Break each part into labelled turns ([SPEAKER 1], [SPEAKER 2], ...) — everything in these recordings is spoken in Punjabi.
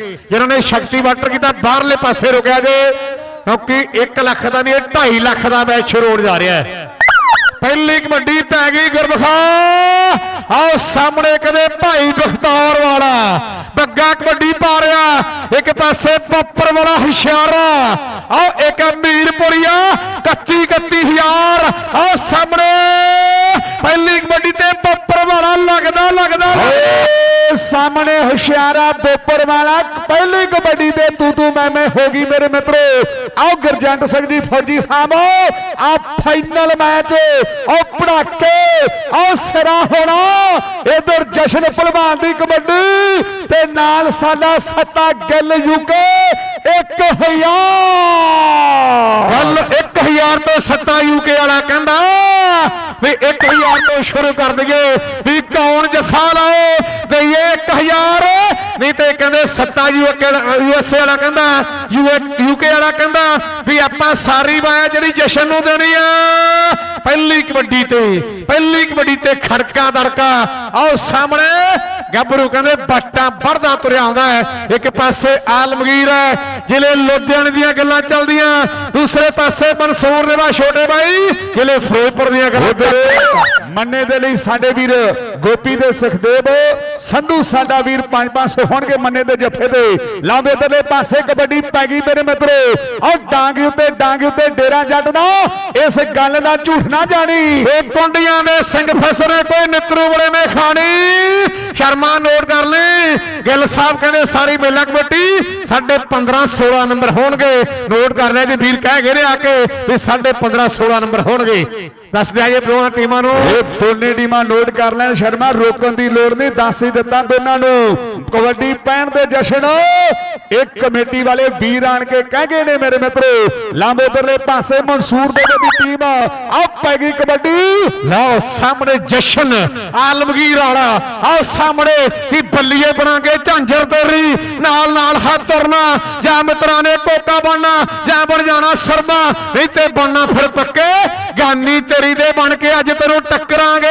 [SPEAKER 1] ਜਿਨ੍ਹਾਂ ਨੇ ਸ਼ਕਤੀ ਵਾਟਰ ਕੀਤਾ, ਬਾਹਰਲੇ ਪਾਸੇ ਰੁਕਿਆ ਜੇ, ਕਿਉਂਕਿ 1 ਲੱਖ ਦਾ ਨਹੀਂ 2.5 ਲੱਖ ਦਾ ਮੈਚ ਸ਼ੁਰੂ ਹੋਣ ਜਾ ਰਿਹਾ ਹੈ। ਪਹਿਲੀ ਕਬੱਡੀ ਪੈ ਗਈ ਗੁਰਬਖਾ ਆਓ ਸਾਹਮਣੇ ਕਦੇ ਭਾਈ ਬਖਤੌਰ ਵਾਲਾ। ਬੱਗਾ ਕਬੱਡੀ ਪਾ ਰਿਹਾ। ਇੱਕ ਪਾਸੇ ਪੱਪਰ ਵਾਲਾ ਹੁਸ਼ਿਆਰਾ। ਆਓ ਇੱਕ ਮੀਰਪੁਰੀਆ 31 31000 ਆਓ ਸਾਹਮਣੇ। ਪਹਿਲੀ ਕਬੱਡੀ ਤੇ ਲੱਗਦਾ ਲੱਗਦਾ
[SPEAKER 2] ਸਾਹਮਣੇ ਹੁਸ਼ਿਆਰਾ ਬੋਪਰ ਵਾਲਾ ਪਹਿਲੀ ਕਬੱਡੀ ਤੇ ਤੂੰ ਤੂੰ ਮੈਂ ਮੈਂ ਹੋ ਗਈ ਮੇਰੇ ਮਿੱਤਰੋ। ਆਓ ਗੁਰਜੰਟ ਸਿੰਘ ਜੀ ਫੌਜੀ ਸਾਹਿਬ ਆ ਫਾਈਨਲ ਮੈਚ ਆਓ ਪੜਾਕੇ ਆਓ ਸਿਰਾ ਹੋਣਾ। ਇਧਰ ਜਸ਼ਨ ਪਹਿਲਵਾਨ ਦੀ ਕਬੱਡੀ ਤੇ ਨਾਲ ਸਾਡਾ ਸੱਤਾ ਗਿੱਲ ਯੂਕੇ 1000
[SPEAKER 1] ਗੱਲ 1000 ਤੋਂ ਸੱਤਾ ਯੂਕੇ ਵਾਲਾ ਕਹਿੰਦਾ ਵੀ 1000 ਤੋਂ ਸ਼ੁਰੂ ਕਰ ਦਈਏ ਵੀ ਕੌਣ ਜਫਾ ਲਾਓ ਦਈਏ 1000 ਨਹੀਂ ਤੇ ਕਹਿੰਦੇ ਸੱਤਾ ਯੂਐਸਏ ਵਾਲਾ ਕਹਿੰਦਾ ਯੂਕੇ ਵਾਲਾ ਕਹਿੰਦਾ ਵੀ ਆਪਾਂ ਸਾਰੀ ਵਾਇਆ ਜਿਹੜੀ ਜਸ਼ਨ ਨੂੰ ਦੇਣੀ ਆ। ਪਹਿਲੀ ਕਬੱਡੀ ਤੇ ਪਹਿਲੀ ਕਬੱਡੀ ਤੇ ਖੜਕਾ ਦੜਕਾ। ਆਓ ਸਾਹਮਣੇ ਗੱਭਰੂ ਕਹਿੰਦੇ ਬੱਟਾ ਵੜਦਾ ਤੁਰਿਆ ਆਉਂਦਾ ਹੈ। ਇੱਕ ਪਾਸੇ ਆਲਮਗੀਰ ਹੈ ਜ਼ਿਲ੍ਹੇ ਲੁਧਿਆਣੇ ਦੀਆਂ ਗੱਲਾਂ ਚੱਲਦੀਆਂ। ਦੂਸਰੇ ਪਾਸੇ ਮਨਸੂਰ ਦੇ ਬਾ ਛੋਟੇ ਬਾਈ ਜ਼ਿਲ੍ਹੇ ਫਿਰੋਜ਼ਪੁਰ ਦੀਆਂ ਗੱਲਾਂ
[SPEAKER 2] ਮੰਨੇ ਦੇ ਲਈ ਸਾਡੇ ਵੀਰ ਗੋਪੀ ਦੇ ਸੁਖਦੇਵ, ਸੰਧੂ ਸਾਡਾ ਵੀਰ 5-500 ਹੋਣਗੇ ਮੰਨੇ ਦੇ ਜੱਫੇ ਦੇ ਲਾਂਬੇ ਦੇ ਪਾਸੇ ਕਬੱਡੀ ਪੈ ਗਈ ਮੇਰੇ ਮਿੱਤਰੋ। ਆਹ ਡਾਂਗ ਉੱਤੇ ਡਾਂਗ ਉੱਤੇ ਡੇਰਾ ਜੱਟ ਦਾ। ਇਸ ਗੱਲ ਦਾ ਝੂਠ ਨਾ ਜਾਣੀ।
[SPEAKER 1] ਇਹ ਕੁੰਡੀਆਂ ਦੇ ਸਿੰਘ ਫਸਰੇ ਕੋਈ ਨਿਤਰੂ ਬੜੇ ਨੇ ਖਾਣੀ। ਸ਼ਰਮਾ ਨੋਟ ਕਰ ਲੈ। ਗਿੱਲ ਸਾਹਿਬ ਕਹਿੰਦੇ ਸਾਰੀ ਮੇਲਾ ਕਬੱਡੀ ਸਾਡੇ 15 16 ਨੰਬਰ ਹੋਣਗੇ। ਨੋਟ ਕਰ ਲੈ ਜੀ, ਵੀਰ ਕਹਿ ਗਏ ਨੇ ਆ ਕੇ ਵੀ ਸਾਡੇ 15 16 ਨੰਬਰ ਹੋਣਗੇ। ਦੱਸ ਦਿਆ ਜੇ ਦੋਵਾਂ ਟੀਮਾਂ ਨੂੰ।
[SPEAKER 2] ਇਹ ਦੋਨੇ ਟੀਮਾਂ ਨੋਟ ਕਰ ਲੈਣ ਸ਼ਰਮਾ ਰੋਕਣ ਦੀ ਲੋੜ ਨਹੀਂ ਦੱਸ ਹੀ ਦਿੱਤਾ ਦੋਨਾਂ ਨੂੰ। ਕਬੱਡੀ ਪੈਣ ਦੇ ਜਸ਼ਨ ਇੱਕ ਕਮੇਟੀ ਵਾਲੇ ਵੀਰ ਆਣ ਕੇ ਕਹਿ ਗਏ ਨੇ ਮੇਰੇ ਮਿੱਤਰੋ ਲਾਂਬੇ ਉਧਰਲੇ ਪਾਸੇ ਮਨਸੂਰ ਦੇ ਦੀ ਟੀਮ ਆ ਪੈ ਗਈ ਕਬੱਡੀ।
[SPEAKER 1] ਲਓ ਸਾਹਮਣੇ ਜਸ਼ਨ ਆਲਮਗੀਰ ਵਾਲਾ ਆਓ ਸਾਹਮਣੇ ਵੀ ਬੱਲੀਏ ਬਣਾਗੇ ਝਾਂਜਰ ਤੇਰੀ ਨਾਲ ਨਾਲ ਹੱਥ ਤੁਰਨਾ ਜਾਂ ਮਿੱਤਰਾਂ ਨੇ ਕੋਕਾ ਬਣਨਾ ਜਾਂ ਬਣ ਜਾਣਾ ਸਰਮਾ ਨਹੀਂ ਤੇ ਬਣਨਾ ਫਿਰ ਪੱਕੇ ਗਾਨੀ ਤੇਰੀ ਦੇ ਬਣ ਕੇ ਅੱਜ ਤੈਨੂੰ ਟੱਕਰਾਂਗੇ।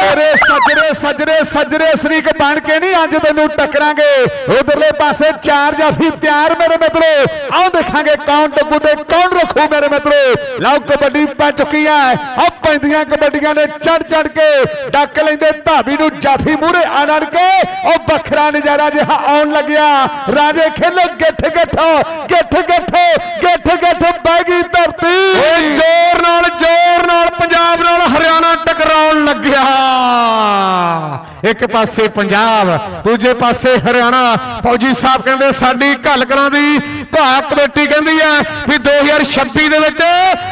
[SPEAKER 2] ਤੇਰੇ ਸਜਰੇ ਸਜਰੇ ਸਜਰੇ ਸਰੀਕ ਬਣ ਕੇ ਨਹੀਂ ਅੱਜ ਤੈਨੂੰ ਟੱਕਰਾਂਗੇ। ਉਧਰਲੇ ਪਾਸੇ ਚਾਰ ਜਾਫੀ ਤਿਆਰ ਮੇਰੇ ਮਿੱਤਰੋ। ਆਓ ਦੇਖਾਂਗੇ ਕੌਣ ਡੱਬੂ ਤੇ ਕੌਣ ਰੱਖੂ ਮੇਰੇ ਮਿੱਤਰੋ। ਲਓ ਕਬੱਡੀ ਪੈ ਚੁੱਕੀ ਹੈ। ਆ ਪੈਂਦੀਆਂ ਕਬੱਡੀਆਂ ਨੇ ਚੜ ਚੜ ਕੇ ਡੱਕ ਲੈਂਦੇ ਧਾਬੀ ਨੂੰ ਜਾਫੀ ਮੂਰੇ ਆਣ ਕੇ। ਉਹ ਵੱਖਰਾ ਨਜ਼ਾਰਾ ਜਿਹਾ ਆਉਣ ਲੱਗਿਆ। ਰਾਜੇ ਖੇਲੋ ਗਿੱਠ ਗਿੱਠ ਗਿੱਠ ਗਿੱਠ ਗਿੱਠ ਗਿੱਠ ਬਹਿ ਗਈ ਧਰਤੀ।
[SPEAKER 1] ਓਏ ਜ਼ੋਰ ਨਾਲ ਜ਼ੋਰ ਪੰਜਾਬ ਨਾਲ ਹਰਿਆਣਾ ਟਕਰਾਉਣ ਲੱਗਿਆ ਇੱਕ ਪਾਸੇ ਪੰਜਾਬ, ਦੂਜੇ ਪਾਸੇ ਹਰਿਆਣਾ। ਫੌਜੀ ਸਾਹਿਬ ਕਹਿੰਦੇ, ਸਾਡੀ ਘੱਲ ਕਰਾਂ ਦੀ ਭਾਰਤ ਕਮੇਟੀ ਕਹਿੰਦੀ ਹੈ ਵੀ 2026 ਦੇ ਵਿੱਚ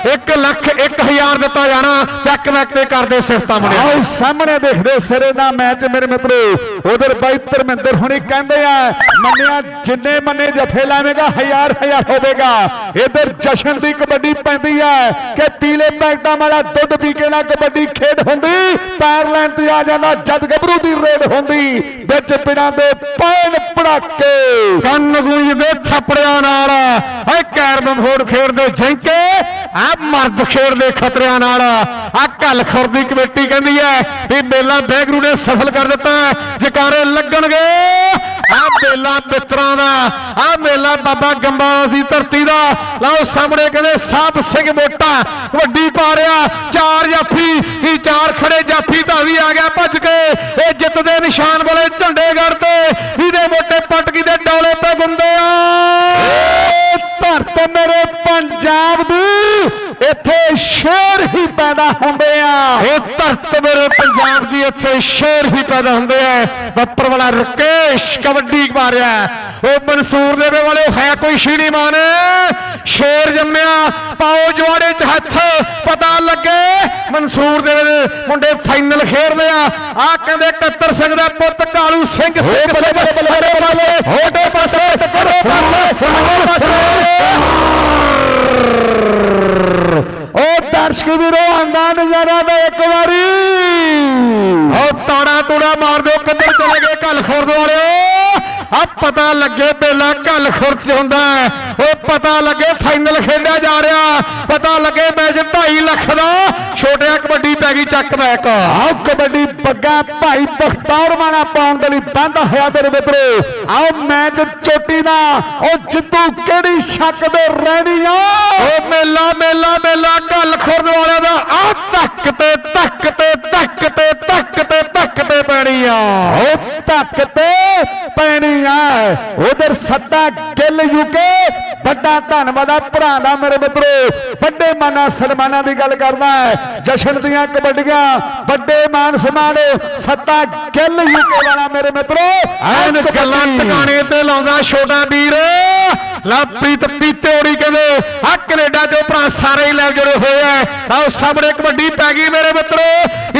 [SPEAKER 1] 1 ਲੱਖ 1000 ਦਿੱਤਾ ਜਾਣਾ। ਚੱਕ ਮੈਕ ਤੇ ਕਰਦੇ ਸਿਫਤਾਂ ਮੁੰਡਿਆ
[SPEAKER 2] ਆਓ, ਸਾਹਮਣੇ ਦੇਖਦੇ ਸਿਰੇ ਦਾ ਮੈਚ ਮੇਰੇ ਮਿੱਤਰੋ। ਉਧਰ ਬਾਈ ਧਰਮਿੰਦਰ ਹੁਣੀ ਕਹਿੰਦੇ ਆ, ਮੰਨਿਆ ਜਿੰਨੇ ਮੰਨੇ ਜਫੇ ਲਾਵੇਗਾ, ਹਜ਼ਾਰ ਹਜ਼ਾਰ ਹੋਵੇਗਾ। ਇਧਰ ਜਸ਼ਨ ਦੀ ਕਬੱਡੀ ਪੈਂਦੀ ਹੈ ਕਿ ਪੀਲੇ ਪੈਕਟਾਂ ਵਾਲਾ ਦੁੱਧ ਪੀ ਕੇ ਨਾ ਕਬੱਡੀ ਖੇਡ ਹੁੰਦੀ, ਪੈਰ ਲੈਣ ਤੇ ਆ ਜਾਂਦਾ ਜਦ ਗੱਭਰੂ ਦੀ ਰੇਡ ਹੁੰਦੀ, ਵਿੱਚ ਪਿੰਡਾਂ ਦੇ ਪੈਣ ਪੜਾਕੇ।
[SPEAKER 1] ਕੰਨ ਗੂੰਜਦੇ ਥੱਪੜਿਆਂ ਨਾਲ ਏ ਕੈਰਮ ਫੋੜ ਖੇਡਦੇ ਜੈਂਕੇ ਆ ਮਰਦ ਖੇਡਦੇ ਖਤਰਿਆਂ ਨਾਲ। ਆ ਕੱਲ ਖੁਰਦੀ ਕਮੇਟੀ ਕਹਿੰਦੀ ਐ ਵੀ ਮੇਲਾ ਬੈਗਰੂ ਨੇ ਸਫਲ ਕਰ ਦਿੱਤਾ, ਜਕਾਰੇ ਲੱਗਣਗੇ। ਆ ਮੇਲਾ ਮਿੱਤਰਾਂ ਦਾ ਆ ਮੇਲਾ ਬਾਬਾ ਗੰਬਾ ਦੀ ਧਰਤੀ ਦਾ। ਲਓ ਸਾਹਮਣੇ ਕਹਿੰਦੇ ਸਾਹਿਬ ਸਿੰਘ ਮੋਟਾ, ਵੱਡੀ ਪਾ ਰਿਹਾ ਚਾਰ ਜਾਫੀ, ਇਹ ਚਾਰ ਖੜੇ ਜਾਫੀ ਵੀ ਆ ਗਿਆ ਭੱਜ ਕੇ। ਇਹ ਜਿੱਤ ਦੇ ਨਿਸ਼ਾਨ ਵਾਲੇ ਝੰਡੇ ਗੜਦੇ
[SPEAKER 2] ਧਰਤ ਮੇਰੇ ਪੰਜਾਬ ਦੀ ਇੱਥੇ ਸ਼ੇਰ ਹੀ ਪੈਦਾ ਹੁੰਦੇ ਆ।
[SPEAKER 1] ਬੱਪਰ ਵਾਲਾ ਰਕੇਸ਼ ਕਬੱਡੀ ਮਾਰਿਆ। ਉਹ ਮਨਸੂਰ ਦੇਵੇ ਵਾਲੇ ਹੈ ਕੋਈ ਸ਼ੀਰੀਮਾਨ ਸ਼ੇਰ ਜੰਮਿਆ ਪਾਓ ਜਵਾੜੇ 'ਚ ਹੱਥ ਪਤਾ ਲੱਗੇ। ਮਨਸੂਰ ਦੇਵੇ ਦੇ ਮੁੰਡੇ ਫਾਈਨਲ ਖੇਡਦੇ ਆ। ਆ ਕਹਿੰਦੇ ਕੱਤਰ ਸਿੰਘ ਦਾ ਪੁੱਤ ਕਾਲੂ ਸਿੰਘ ਸਿੰਘ ਬੱਲੇ ਬੱਲੇ ਪਾਸੇ ਹੋਟੇ ਪਾਸੇ ਹੋਟੇ ਪਾਸੇ। ਹੋਟੇ ਪਾਸੇ
[SPEAKER 2] ਉਹ ਦਰਸ਼ਕ ਨਜ਼ਾਰਾ ਦਾ ਇੱਕ ਵਾਰੀ।
[SPEAKER 1] ਉਹ ਤਾੜਾ ਤੂੜਾ ਮਾਰ ਦਿਓ ਕਿੱਧਰ ਚਲੇ ਗਏ ਕੱਲ ਖੁਰਦ ਵਾਲਿਓ ਆ ਪਤਾ ਲੱਗੇ ਬੇਲਾ ਘੱਲ ਖੁਰਚ ਹੁੰਦਾ ਹੈ। ਓਏ ਪਤਾ ਲੱਗੇ ਫਾਈਨਲ ਖੇਡਿਆ ਜਾ ਰਿਹਾ। ਪਤਾ ਲੱਗੇ ਮੈਚ 2.5 ਲੱਖ ਦਾ। ਛੋਟਿਆ ਕਬੱਡੀ ਪੈ ਗਈ ਚੱਕ ਬੈਕ।
[SPEAKER 2] ਆਓ ਕਬੱਡੀ ਬੱਗਾ ਭਾਈ ਬਖਤੌਰ ਮਾਣਾ ਪਾਉਣ ਦੇ ਲਈ ਬੰਦ ਹੋਇਆ ਮੇਰੇ ਮਿੱਤਰੋ। ਆਓ ਮੈਚ ਚੋਟੀ ਦਾ। ਉਹ ਜਿੱਤੂ ਕਿਹੜੀ ਸ਼ੱਕ ਦੇ ਰਹਿਣੀ ਆ?
[SPEAKER 1] ਓ ਮੇਲਾ ਮੇਲਾ ਮੇਲਾ ਘੱਲ ਖੁਰਦ ਵਾਲਿਆਂ ਦਾ। ਆ ਧੱਕ ਤੇ ਧੱਕ ਤੇ ਧੱਕ ਤੇ ਧੱਕ ਤੇ ਧੱਕ ਤੇ ਪੈਣੀ ਆ।
[SPEAKER 2] ਉਹ ਧੱਕ ਤੇ ਪੈਣੀ ਆ ਉਧਰ ਸੱਤਾ ਗਿੱਲ ਯੂਕੇ ਵੱਡਾ ਧੰਨਵਾਦ ਆ ਭਰਾ ਦਾ ਮੇਰੇ ਮਿੱਤਰੋ। ਵੱਡੇ ਮਾਨਾ ਸਨਮਾਨਾਂ ਦੀ ਗੱਲ ਕਰਦਾ ਹੈ। ਜਸ਼ਨ ਦੀਆਂ ਕਬੱਡੀਆਂ ਵੱਡੇ ਮਾਨ ਸਨਮਾਨ ਸੱਤਾ ਗਿੱਲ ਯੂਕੇ ਵਾਲਾ ਮੇਰੇ ਮਿੱਤਰੋ।
[SPEAKER 1] ਐਨ ਗੱਲਾਂ ਟਿਕਾਣੇ ਤੇ ਲਾਉਂਦਾ ਛੋਟਾ ਵੀਰ। ਲਵਪ੍ਰੀਤ ਪੀਤੇੜੀ ਕਹਿੰਦੇ ਆ ਕੈਨੇਡਾ ਚੋਂ ਭਰਾ ਸਾਰੇ ਹੀ ਲੈ ਜੁੜੇ ਹੋਏ ਆ। ਆਹ ਸਾਹਮਣੇ ਕਬੱਡੀ ਪੈ ਗਈ ਮੇਰੇ ਮਿੱਤਰੋ।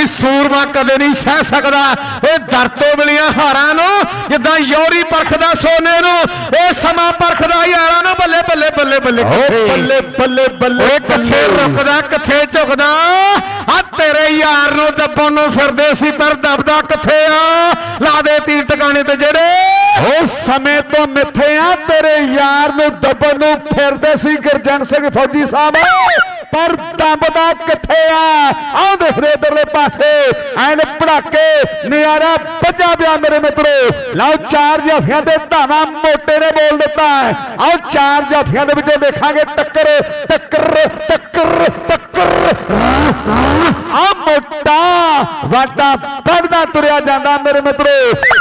[SPEAKER 1] ਇਹ ਸੂਰਮਾ ਕਦੇ ਨਹੀਂ ਸਹਿ ਸਕਦਾ। ਇਹ ਦਰ ਤੋਂ ਮਿਲੀਆਂ ਹਾਰਾਂ ਨੂੰ ਜਿੱਦਾਂ ਯੌਰੀ ਪਰਖਦਾ ਸੋਨੇ ਨੂੰ ਇਹ ਸਮਾਂ ਪਰਖਦਾ ਯਾਰਾਂ ਨੂੰ ਬੱਲੇ ਬੱਲੇ ਬੱਲੇ ਬੱਲੇ
[SPEAKER 2] ਬੱਲੇ ਬੱਲੇ ਬੱਲੇ।
[SPEAKER 1] ਕਿੱਥੇ ਰੁਕਦਾ ਕਿੱਥੇ ਝੁਕਦਾ? ਆ ਤੇਰੇ ਯਾਰ ਨੂੰ ਦੱਬਣ ਨੂੰ ਫਿਰਦੇ ਸੀ ਪਰ ਦੱਬਦਾ ਕਿੱਥੇ ਆ? ਲਾ ਦੇ ਤੀਰ ਟਿਕਾਣੇ ਤੇ ਜਿਹੜੇ
[SPEAKER 2] ਉਹ ਸਮੇਂ ਤੋਂ ਮਿੱਥੇ ਆ ਤੇਰੇ ਯਾਰ ਨੂੰ ਦੱਬਣ ਨੂੰ ਫਿਰਦੇ ਸੀ ਗੁਰਜਨ ਸਿੰਘ ਫੌਜੀ ਸਾਹਿਬ। ਪਰ ਦੱਬਦਾ ਕਿੱਥੇ ਆ? ਆਹ ਦੇਖ ਰੇ ਇਧਰਲੇ ਪਾਸੇ। ਐਨ ਪੜਾਕੇ ਨਿਆਰਾ ਵੱਜਾ ਪਿਆ ਮੇਰੇ ਮਿੱਤਰੋ। ਲਓ ਚਾਰ ਜਾਫੀਆਂ ਦੇ ਧਾਵਾ ਮੋਟੇ ਨੇ ਬੋਲ ਦਿੱਤਾ ਹੈ। ਆਓ ਚਾਰ ਜਾਫੀਆਂ ਦੇ ਵਿੱਚੋਂ ਦੇਖਾਂਗੇ ਟੱਕਰ ਟੱਕਰ ਟੱਕਰ ਟੱਕਰ। ਆ ਮੋਟਾ ਵਾਟਾ ਵੱਧਦਾ ਤੁਰਿਆ ਜਾਂਦਾ ਮੇਰੇ ਮਿੱਤਰੋ।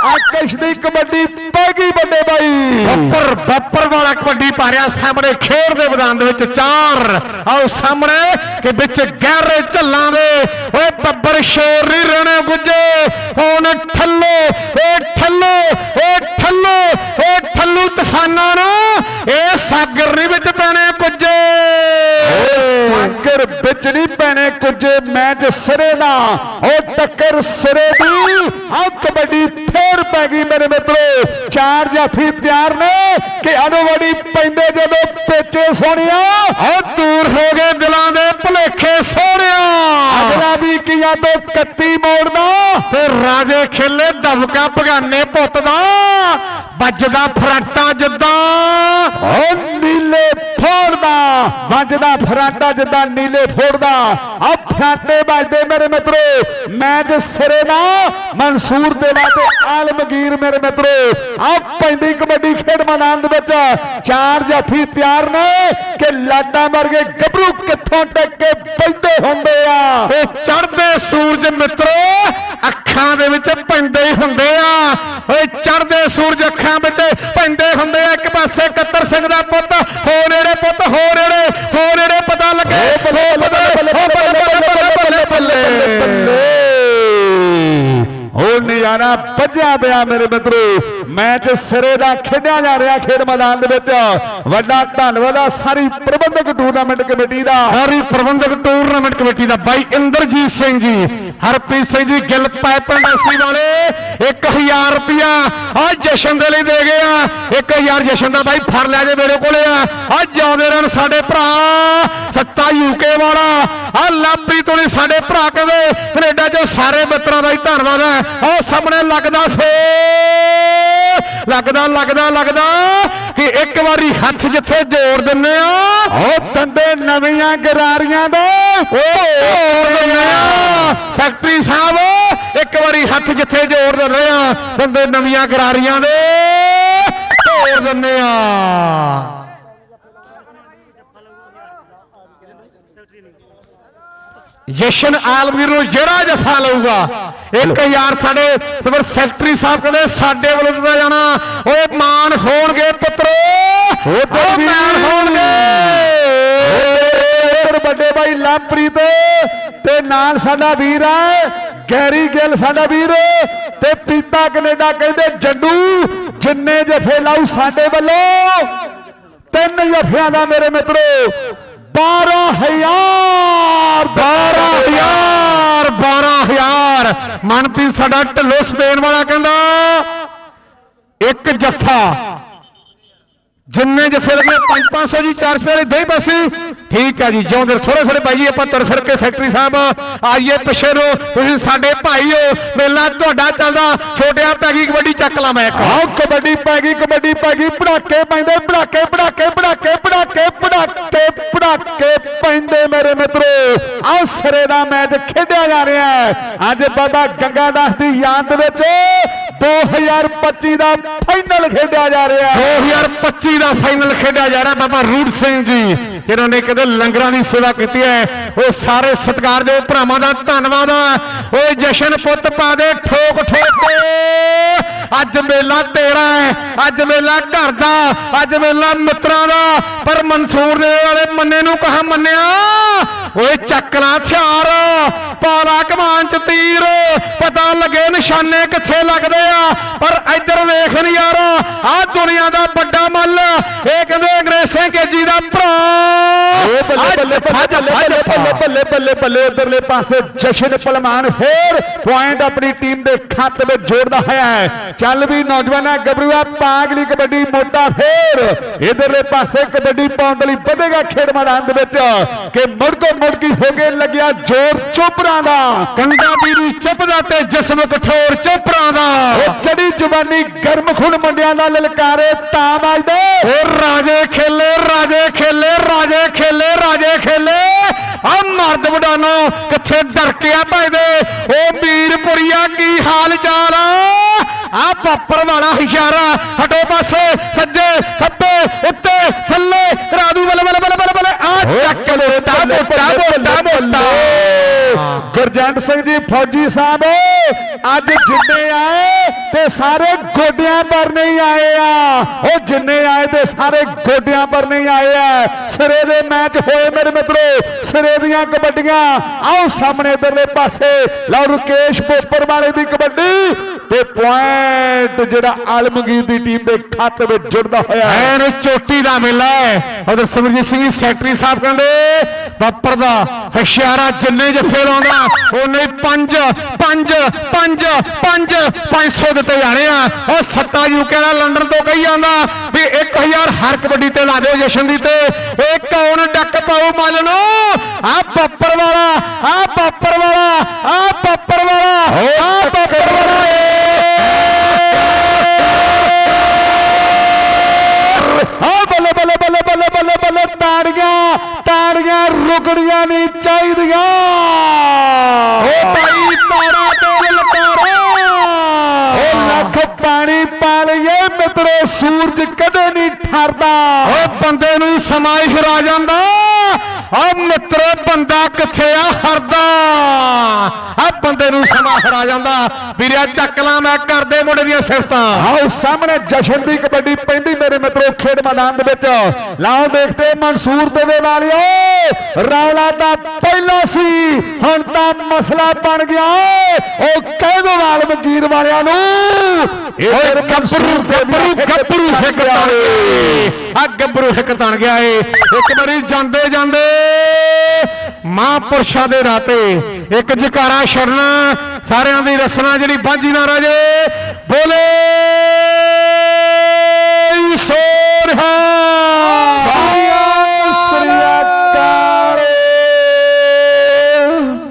[SPEAKER 2] ਆਕਸ਼ ਦੀ ਕਬੱਡੀ ਗਈ ਵੱਡੇ ਬਾਈ।
[SPEAKER 1] ਬੱਪਰ ਬੱਪਰ ਵਾਲਾ ਕਬੱਡੀ ਪਾ ਰਿਹਾ ਸਾਹਮਣੇ ਖੇਡ ਦੇ ਮੈਦਾਨ ਦੇ ਵਿੱਚ ਚਾਰ। ਆਓ ਸਾਹਮਣੇ ਕਿ ਵਿੱਚ ਗਹਿਰੇ ਝੱਲਾਂ ਦੇ। ਓਏ ਬੱਬਰ ਸ਼ੋਰ ਨਹੀਂ ਰਹਿਣੇ ਗੁੱਜੇ। ਹੁਣ ਠੱਲੋ ਏ ਠੱਲੋ ਏ ਠੱਲੋ ਏ ਠੱਲੂ ਤੂਫਾਨਾਂ ਨੂੰ ਇਹ ਸਾਗਰ ਨਹੀਂ ਵਿੱਚ ਪੈਣੇ ਪੁੱਜੇ
[SPEAKER 2] ਸਾਗਰ ਵਿੱਚ ਨਹੀਂ ਪੈਣੇ ਕੁਝ ਮੈਚ ਸਿਰੇ ਦਾ ਉਹ ਟੱਕਰ ਸਿਰੇ ਦੀ ਆ ਕਬੱਡੀ ਫੇਰ ਪੈ ਗਈ ਮੇਰੇ ਮਿੱਤਰੋ। ਚਾਰ ਜਾਫੀ ਤਿਆਰ ਨੇ ਕਿ ਅਨੁਵੜੀ ਪੈਂਦੇ ਜਦੋਂ ਪੇਚੇ ਸੋਹਣਿਆ
[SPEAKER 1] ਓ ਦੂਰ ਹੋ ਗਏ ਦਿਲਾਂ ਦੇ ਭੁਲੇਖੇ ਸੋਹਣਿਆ।
[SPEAKER 2] ਅਗਲਾ ਵੀ ਕੀਆਂ ਤੋਂ 31 ਮੋੜਦਾ
[SPEAKER 1] ਤੇ ਰਾਜੇ ਖੇਲੇ ਦਬਕਾ ਭਗਾਨੇ ਪੁੱਤ ਦਾ। ਵੱਜਦਾ ਫਰਾਟਾ ਜਿੱਦਾਂ,
[SPEAKER 2] ਉਹ ਨੀਲੇ ਵੱਜਦਾ, ਫਰਾਟਾ ਜਿੱਦਾਂ ਨੀਲੇ ਫੋੜਦਾ ਆ ਫਰਾਟੇ ਵੱਜਦੇ ਮੇਰੇ ਮਿੱਤਰੋ ਮੈਚ ਸਿਰੇ ਦਾ ਮਨਸੂਰ ਦੇਵਾ ਤੇ ਆਲਮਗੀਰ ਮੇਰੇ ਮਿੱਤਰੋ ਆ ਪੈਂਦੀ ਕਬੱਡੀ ਖੇਡ ਮੈਦਾਨ ਦੇ ਵਿੱਚ। ਚਾਰ ਜਾਫੀ ਤਿਆਰ ਨੇ ਕਿ ਲਾਟਾਂ ਵਰਗੇ ਗੱਭਰੂ ਕਿੱਥੋਂ ਟੱਕ ਕੇ ਪੈਂਦੇ ਹੁੰਦੇ ਆ?
[SPEAKER 1] ਤੇ ਚੜਦੇ ਸੂਰਜ ਮਿੱਤਰੋ, ਅੱਖਾਂ ਦੇ ਵਿੱਚ ਪੈਂਦੇ ਹੀ ਹੁੰਦੇ ਆ। ਓਏ ਚੜਦੇ ਸੂਰਜ ਅੱਖਾਂ ਵਿੱਚ ਪੈਂਦੇ ਹੁੰਦੇ ਆ। ਇੱਕ ਪਾਸੇ ਕੱਤਰ ਸਿੰਘ ਦਾ ਪੁੱਤ
[SPEAKER 2] ਨਜ਼ਾਰਾ ਵੱਜਿਆ ਪਿਆ ਮੇਰੇ ਮਿੱਤਰੋ। ਮੈਚ ਸਿਰੇ ਦਾ ਖੇਡਿਆ ਜਾ ਰਿਹਾ ਖੇਡ ਮੈਦਾਨ ਦੇ ਵਿੱਚ। ਵੱਡਾ ਧੰਨਵਾਦ ਆ ਸਾਰੀ ਪ੍ਰਬੰਧਕ ਟੂਰਨਾਮੈਂਟ ਕਮੇਟੀ ਦਾ।
[SPEAKER 1] ਸਾਰੀ ਪ੍ਰਬੰਧਕ ਟੂਰਨਾਮੈਂਟ ਕਮੇਟੀ ਦਾ ਬਾਈ ਇੰਦਰਜੀਤ ਸਿੰਘ ਜੀ। ਹਰਪ੍ਰੀਤ ਸਿੰਘ ਜੀ, ਗਿੱਲ ਪਾਈਪ ਇੰਡਸਟਰੀ ਵਾਲੇ 1000 ਰੁਪਿਆ ਆ ਜਸ਼ਨ ਦੇ ਲਈ ਦੇ ਗਏ ਆ। 1000 ਜਸ਼ਨ ਦਾ ਬਾਈ ਫੜ ਲਿਆ ਜੇ ਮੇਰੇ ਕੋਲੇ ਆ। ਆ ਜਿਉਂਦੇ ਰਹਿਣ ਸਾਡੇ ਭਰਾ, ਸੱਤਾ ਯੂਕੇ ਵਾਲਾ। ਆ ਲਾਪੀ ਤੋਂ ਸਾਡੇ ਭਰਾ ਕਹਿੰਦੇ ਕੈਨੇਡਾ ਚੋਂ ਸਾਰੇ ਮਿੱਤਰਾਂ ਦਾ ਹੀ ਧੰਨਵਾਦ ਹੈ। ਉਹ ਸਾਹਮਣੇ ਲੱਗਦਾ ਫੇਰ, ਲੱਗਦਾ ਲੱਗਦਾ ਲੱਗਦਾ ਕਿ ਇੱਕ ਵਾਰੀ ਹੱਥ ਜਿੱਥੇ ਜੋੜ ਦਿੰਨੇ ਆ,
[SPEAKER 2] ਉਹ ਦੰਦੇ ਨਵੀਆਂ ਗਰਾਰੀਆਂ ਦੇ
[SPEAKER 1] ਜੋੜ ਦਿੰਦੇ ਆ। ਸੈਕਟਰੀ ਸਾਹਿਬ, ਇੱਕ ਵਾਰੀ ਹੱਥ ਜਿੱਥੇ ਜੋੜ ਦਿੰਦੇ ਆ ਬੰਦੇ ਨਵੀਆਂ ਗਰਾਰੀਆਂ ਦੇ ਜੋੜ ਦਿੰਦੇ ਆ। ਜਸ਼ਨ ਆਲਮਗੀਰ ਨੂੰ ਜਿਹੜਾ ਜਫਾ ਲਊਗਾ। 1000 ਸਾਡੇ ਸਬਰ ਸੈਕਟਰੀ ਸਾਹਿਬ ਕਹਿੰਦੇ ਸਾਡੇ ਵੱਲੋਂ ਦਿੱਤਾ ਜਾਣਾ। ਓਏ ਮਾਨ ਹੋਣਗੇ ਪੁੱਤਰੋ। ਓ ਮਾਨ ਹੋਣਗੇ।
[SPEAKER 2] ਵੱਡੇ ਭਾਈ ਲਵਪ੍ਰੀਤ ਤੇ ਨਾਲ ਸਾਡਾ ਵੀਰ ਹੈ ਗੈਰੀ ਗਿੱਲ ਸਾਡਾ ਵੀਰ ਤੇ ਪੀਤਾ ਕੈਨੇਡਾ ਕਹਿੰਦੇ ਜੰਡੂ ਜਿੰਨੇ ਜਫੇ ਲਾਉ ਸਾਡੇ ਵੱਲੋਂ। ਤਿੰਨ ਜਫਿਆਂ ਦਾ ਮੇਰੇ ਮਿੱਤਰੋ 12000
[SPEAKER 1] 12000 12000 ਮਨਪ੍ਰੀਤ ਸਾਡਾ ਢਿੱਲੋ ਦੇਣ ਵਾਲਾ ਕਹਿੰਦਾ ਇੱਕ ਜੱਫਾ। ਜਿੰਨੇ ਜੱਫੇ ਲੱਗੇ 5 500 ਜੀ 4 ਰੁਪਏ ਦੇ ਪਾਸੇ ਠੀਕ ਹੈ ਜੀ, ਜਿਉਂਦੇ ਥੋੜੇ ਥੋੜੇ ਭਾਈ ਜੀ, ਆਪਾਂ ਤੁਰ ਫਿਰ ਕੇ ਸੈਕਟਰੀ ਸਾਹਿਬ, ਆਈਏ ਪਿੱਛੇ ਨੂੰ ਤੁਸੀਂ ਸਾਡੇ ਭਾਈ ਹੋ, ਮੇਲਾ ਤੁਹਾਡਾ ਚੱਲਦਾ, ਛੋਟਿਆਂ ਪੈ ਗਈ ਕਬੱਡੀ, ਚੱਕ ਲਾ ਮੈਂ ਇੱਕ
[SPEAKER 2] ਕਬੱਡੀ ਪੈ ਗਈ, ਕਬੱਡੀ ਪੈ ਗਈ, ਪੜਾਕੇ ਪੈਂਦੇ, ਪੜਾਕੇ ਪੜਾਕੇ ਪੜਾਕੇ ਪੜਾਕੇ ਪੜਾਕੇ ਪੜਾਕੇ ਪੈਂਦੇ ਮੇਰੇ ਮਿੱਤਰੋ। ਆਓ ਸਿਰੇ ਦਾ ਮੈਚ ਖੇਡਿਆ ਜਾ ਰਿਹਾ ਹੈ। ਅੱਜ ਬਾਬਾ ਗੰਗਾ ਦਾਸ ਦੀ ਯਾਦ ਵਿੱਚ 2025 ਦਾ ਫਾਈਨਲ ਖੇਡਿਆ ਜਾ ਰਿਹਾ ਹੈ।
[SPEAKER 1] 2025 ਦਾ ਫਾਈਨਲ ਖੇਡਿਆ ਜਾ ਰਿਹਾ ਬਾਬਾ ਰੂੜ ਸਿੰਘ ਜੀ, ਜਿਨ੍ਹਾਂ ਨੇ ਕਦੇ ਲੰਗਰਾਂ ਦੀ ਸੇਵਾ ਕੀਤੀ ਹੈ। ਉਹ ਸਾਰੇ ਸਤਿਕਾਰ ਸਤਿਕਾਰਯੋਗ ਭਰਾਵਾਂ ਦਾ ਧੰਨਵਾਦ ਹੈ ਓਏ ਜਸ਼ਨ ਪੁੱਤ ਪਾ ਦੇ ਠੋਕ ਠੋਕ ਅੱਜ ਮੇਲਾ ਤੇਰਾ ਹੈ, ਅੱਜ ਮੇਲਾ ਘਰ ਦਾ, ਅੱਜ ਮੇਲਾ ਮਿੱਤਰਾਂ ਦਾ। ਪਰ ਮਨਸੂਰ ਦੇ ਵਾਲੇ ਮੰਨੇ ਨੂੰ ਕਹਾ ਮੰਨਿਆ? ਓਏ ਚੱਕਣਾ ਛਿਆਰ ਪਾਲਾ ਕਮਾਨ ਚ ਤੀਰ। ਪਤਾ ਲੱਗੇ ਨਿਸ਼ਾਨੇ ਕਿੱਥੇ ਲੱਗਦੇ ਆ। ਪਰ ਇੱਧਰ ਵੇਖ ਨੀ ਯਾਰ ਆ ਦੁਨੀਆ ਦਾ ਵੱਡਾ ਮੱਲ। ਇਹ ਕਹਿੰਦੇ ਅੰਗਰੇਜ਼ ਸਿੰਘ ਕੇਜੀ ਦਾ
[SPEAKER 2] ਲੱਗਿਆ ਜ਼ੋਰ ਚੋਪਰਾਂ ਦਾ।
[SPEAKER 1] ਕੰਡਾ ਤੇ ਜਿਸਮ ਕਠੋਰ ਚੋਪਰਾਂ ਦਾ।
[SPEAKER 2] ਉਹ ਚੜੀ ਜ਼ੁਬਾਨੀ ਗਰਮ ਖੁਨ ਮੁੰਡਿਆਂ ਦਾ ਲਲਕਾਰੇ ਤਾਂ ਵੱਜਦੇ।
[SPEAKER 1] ਓ ਰਾਜੇ ਖੇਲੇ ਰਾਜੇ ਖੇਲੇ ਰਾਜੇ ਖੇਲੇ ਰਾਜੇ ਖੇਲੇ। ਆ ਮਰਦ ਵਡਾਨੋ ਕਿੱਥੇ ਡਰ ਕੇ ਆ ਭਜਦੇ ਓ ਵੀਰਪੁਰੀਆ ਕੀ ਹਾਲ ਚਾਲ ਆ ਪਾਪਰ ਵਾਲਾ ਹਸ਼ਿਆਰਾ ਹਟੋ ਪਾਸੇ ਸੱਜੇ ਖੱਬੇ ਉੱਤੇ ਥੱਲੇ ਰਾਦੂ ਬਲੇ ਬਲੇ ਬਲੇ ਬਲੇ ਬਲੇ ਆ ਚੱਕ ਮੋਟਾ ਮੋਟਾ ਮੋਟਾ। ਮੋਟਾ
[SPEAKER 2] ਗੁਰਜੰਟ ਸਿੰਘ ਜੀ ਫੌਜੀ ਸਾਹਿਬ ਅੱਜ ਜਿੰਨੇ ਆਏ ਤੇ ਸਾਰੇ ਗੋਡਿਆਂ ਪਰ ਨਹੀਂ ਆਏ ਆ। ਉਹ ਜਿੰਨੇ ਆਏ ਤੇ ਸਾਰੇ ਗੋਡਿਆਂ ਪਰ ਨਹੀਂ ਆਏ ਆ। ਸਿਰੇ ਦੇ ਮੈਚ ਹੋਏ ਮੇਰੇ ਮਿੱਤਰੋ, ਸਿਰੇ ਦੀਆਂ ਕਬੱਡੀਆਂ। ਆਓ ਸਾਹਮਣੇ ਇਧਰਲੇ ਪਾਸੇ, ਲਓ ਰੁਕੇਸ਼ ਪੋਪਰ ਵਾਲੇ ਦੀ ਕਬੱਡੀ ਤੇ ਪੁਆਇੰਟ ਜਿਹੜਾ ਆਲਮਗੀਰ ਦੀ ਟੀਮ ਦੇ ਖਾਤੇ ਵਿੱਚ ਜੁੜਦਾ ਹੋਇਆ ਹੈ।
[SPEAKER 1] ਐਨ ਚੋਟੀ ਦਾ ਮੇਲਾ ਹੈ। ਉਧਰ ਸਿਮਰਜੀਤ ਸਿੰਘ ਸੈਕਟਰੀ ਸਾਹਿਬ ਕਹਿੰਦੇ, ਬੱਪਰ ਦਾ ਹਸ਼ਿਆਰਾ ਜਿੰਨੇ ਜੱਫੇ ਲਾਉਂਦਾ, ਉਹਨੇ ਪੰਜ ਪੰਜ ਪੰਜ ਪੰਜ 500 ਦਿੱਤੇ। ਜਾਣੇ ਆ ਉਹ ਸੱਤਾ ਯੂਕੇ ਦਾ ਲੰਡਨ ਤੋਂ ਕਹੀ ਜਾਂਦਾ ਵੀ 1000 ਹਰ ਕਬੱਡੀ ਤੇ ਲਾ ਦਿਓ ਜਸ਼ਨ ਦੀ ਤੇ। ਓਏ ਕੌਣ ਡੱਕ ਪਾਉ ਮੱਲ ਨੂੰ? ਆ ਬੱਪਰ ਵਾਲਾ ਆ ਬੱਪਰ ਵਾਲਾ ਆ ਬੱਪਰ ਵਾਲਾ ਆ ਬੱਪਰ ਵਾਲਾ।
[SPEAKER 2] ਆ ਬੱਲੇ ਬੱਲੇ ਬੱਲੇ ਬੱਲੇ ਬੱਲੇ ਬੱਲੇ ਤਾੜੀਆਂ ਤਾੜੀਆਂ ਰੁਕਣੀਆਂ ਨਹੀਂ ਚਾਹੀਦੀਆਂ।
[SPEAKER 1] ਓ ਭਾਈ ਤਾਰਾ ਤੇਲ ਲਤਾਰਾ
[SPEAKER 2] ਓ ਲੱਖ ਪਾਣੀ ਪਾ ਲਈਏ ਸੂਰਜ ਕਦੇ ਨਹੀਂ ਠਰਦਾ।
[SPEAKER 1] ਉਹ ਬੰਦੇ ਨੂੰ ਸਮਾਂ ਹੀ ਫਿਰਾ ਜਾਂਦਾ। ਆ ਮਿੱਤਰੋ ਬੰਦਾ ਕਿੱਥੇ ਆ? ਹਰਦਾ। ਆ ਬੰਦੇ ਨੂੰ ਸਮਾਂ ਫਿਰਾ ਜਾਂਦਾ। ਵੀਰਿਆ ਚੱਕ ਲਾਂ ਮੈਂ ਕਰਦੇ ਮੁੰਡੇ ਦੀਆਂ ਸਿਫਤਾਂ।
[SPEAKER 2] ਆਓ ਸਾਹਮਣੇ ਜਸ਼ਨ ਦੀ ਕਬੱਡੀ ਪੈਂਦੀ ਮੇਰੇ ਮਿੱਤਰੋ ਖੇਡ ਮੈਦਾਨ ਦੇ ਵਿੱਚ। ਲਾਓ ਦੇਖਦੇ ਮਨਸੂਰ ਦੇਵੇ ਵਾਲਿਓ। ਰੌਲਾ ਤਾਂ ਪਹਿਲਾਂ ਸੀ ਹੁਣ ਤਾਂ ਮਸਲਾ ਬਣ ਗਿਆ। ਉਹ ਕਹਿਦੋ ਵਾਲ ਵਕੀਰ ਵਾਲਿਆਂ ਨੂੰ
[SPEAKER 1] ਓਏ ਗੱਭਰੂ ਗੱਭਰੂ ਗੱਭਰੂ ਹਿੱਕ ਤਣ ਆ ਗੱਭਰੂ ਹਿੱਕ ਤਣ ਗਿਆ ਏ। ਇੱਕ ਵਾਰੀ ਜਾਂਦੇ ਜਾਂਦੇ ਮਹਾਂਪੁਰਸ਼ਾਂ ਦੇ ਰਾਤੇ ਇੱਕ ਜਕਾਰਾ ਛੜਨਾ ਸਾਰਿਆਂ ਦੀ ਰਸਨਾ ਜਿਹੜੀ ਬਾਂਝੀ ਨਾ ਰਾਜੇ ਬੋਲੇ ਸੋਰਹਾ